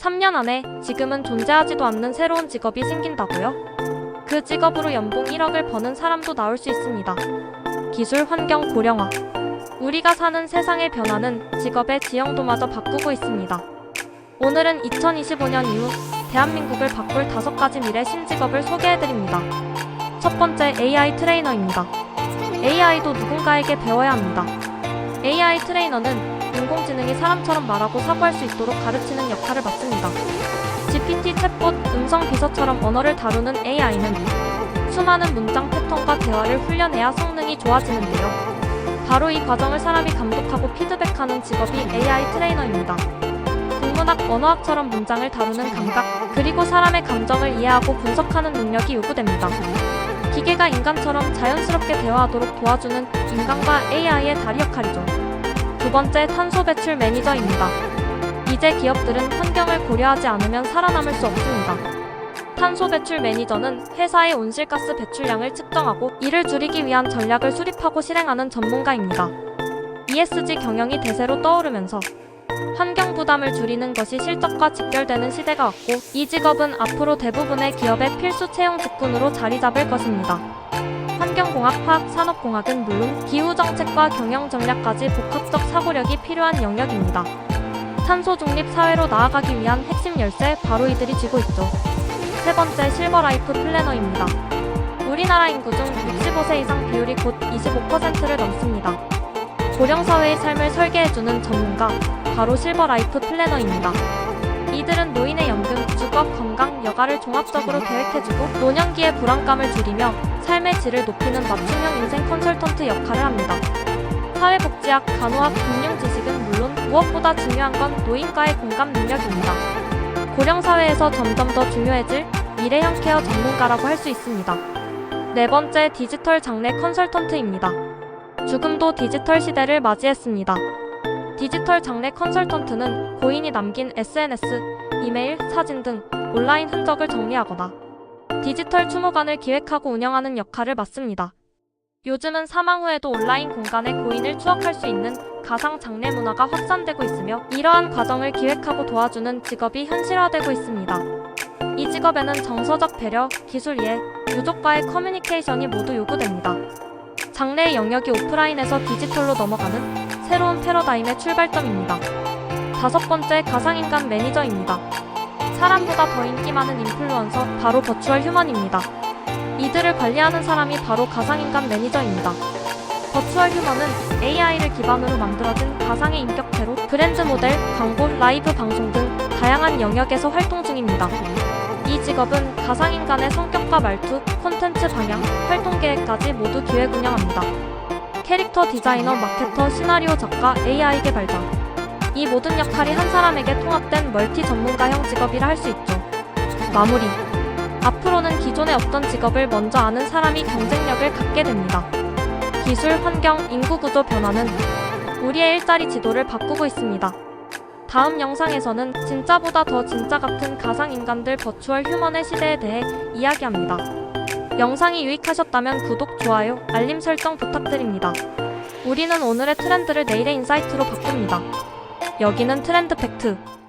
3년 안에 지금은 존재하지도 않는 새로운 직업이 생긴다고요? 그 직업으로 연봉 1억을 버는 사람도 나올 수 있습니다. 기술 환경 고령화. 우리가 사는 세상의 변화는 직업의 지형도마저 바꾸고 있습니다. 오늘은 2025년 이후 대한민국을 바꿀 다섯 가지 미래 신직업을 소개해드립니다. 첫 번째 AI 트레이너입니다. AI도 누군가에게 배워야 합니다. AI 트레이너는 인공지능이 사람처럼 말하고 사고할 수 있도록 가르치는 역할을 맡습니다. GPT 챗봇, 음성 비서처럼 언어를 다루는 AI는 수많은 문장 패턴과 대화를 훈련해야 성능이 좋아지는데요. 바로 이 과정을 사람이 감독하고 피드백하는 직업이 AI 트레이너입니다. 국문학, 언어학처럼 문장을 다루는 감각, 그리고 사람의 감정을 이해하고 분석하는 능력이 요구됩니다. 기계가 인간처럼 자연스럽게 대화하도록 도와주는 인간과 AI의 다리 역할이죠. 두 번째, 탄소 배출 매니저입니다. 이제 기업들은 환경을 고려하지 않으면 살아남을 수 없습니다. 탄소 배출 매니저는 회사의 온실가스 배출량을 측정하고 이를 줄이기 위한 전략을 수립하고 실행하는 전문가입니다. ESG 경영이 대세로 떠오르면서 환경 부담을 줄이는 것이 실적과 직결되는 시대가 왔고 이 직업은 앞으로 대부분의 기업의 필수 채용 직군으로 자리 잡을 것입니다. 환경공학, 화학, 산업공학은 물론 기후정책과 경영전략까지 복합적 사고력이 필요한 영역입니다. 탄소 중립 사회로 나아가기 위한 핵심 열쇠 바로 이들이 쥐고 있죠. 세 번째 실버라이프 플래너입니다. 우리나라 인구 중 65세 이상 비율이 곧 25%를 넘습니다. 고령사회의 삶을 설계해주는 전문가, 바로 실버라이프 플래너입니다. 이들은 노인의 연금, 주거, 건강, 여가를 종합적으로 계획해주고 노년기의 불안감을 줄이며 삶의 질을 높이는 맞춤형 인생 컨설턴트 역할을 합니다. 사회복지학, 간호학, 금융 지식은 물론 무엇보다 중요한 건 노인과의 공감 능력입니다. 고령사회에서 점점 더 중요해질 미래형 케어 전문가라고 할 수 있습니다. 네 번째 디지털 장래 컨설턴트입니다. 죽음도 디지털 시대를 맞이했습니다. 디지털 장래 컨설턴트는 고인이 남긴 SNS, 이메일, 사진 등 온라인 흔적을 정리하거나 디지털 추모관을 기획하고 운영하는 역할을 맡습니다. 요즘은 사망 후에도 온라인 공간에 고인을 추억할 수 있는 가상 장례 문화가 확산되고 있으며 이러한 과정을 기획하고 도와주는 직업이 현실화되고 있습니다. 이 직업에는 정서적 배려, 기술 이해, 유족과의 커뮤니케이션이 모두 요구됩니다. 장래의 영역이 오프라인에서 디지털로 넘어가는 새로운 패러다임의 출발점입니다. 다섯 번째 가상인간 매니저입니다. 사람보다 더 인기 많은 인플루언서 바로 버추얼 휴먼입니다. 이들을 관리하는 사람이 바로 가상인간 매니저입니다. 버추얼 휴먼은 AI를 기반으로 만들어진 가상의 인격체로 브랜드 모델, 광고, 라이브 방송 등 다양한 영역에서 활동 중입니다. 이 직업은 가상인간의 성격과 말투, 콘텐츠 방향, 활동 계획까지 모두 기획 운영합니다. 캐릭터 디자이너, 마케터, 시나리오 작가, AI 개발자. 이 모든 역할이 한 사람에게 통합된 멀티 전문가형 직업이라 할 수 있죠. 마무리. 앞으로는 기존에 없던 직업을 먼저 아는 사람이 경쟁력을 갖게 됩니다. 기술, 환경, 인구 구조 변화는 우리의 일자리 지도를 바꾸고 있습니다. 다음 영상에서는 진짜보다 더 진짜 같은 가상인간들 버추얼 휴먼의 시대에 대해 이야기합니다. 영상이 유익하셨다면 구독, 좋아요, 알림 설정 부탁드립니다. 우리는 오늘의 트렌드를 내일의 인사이트로 바꿉니다. 여기는 트렌드 팩트.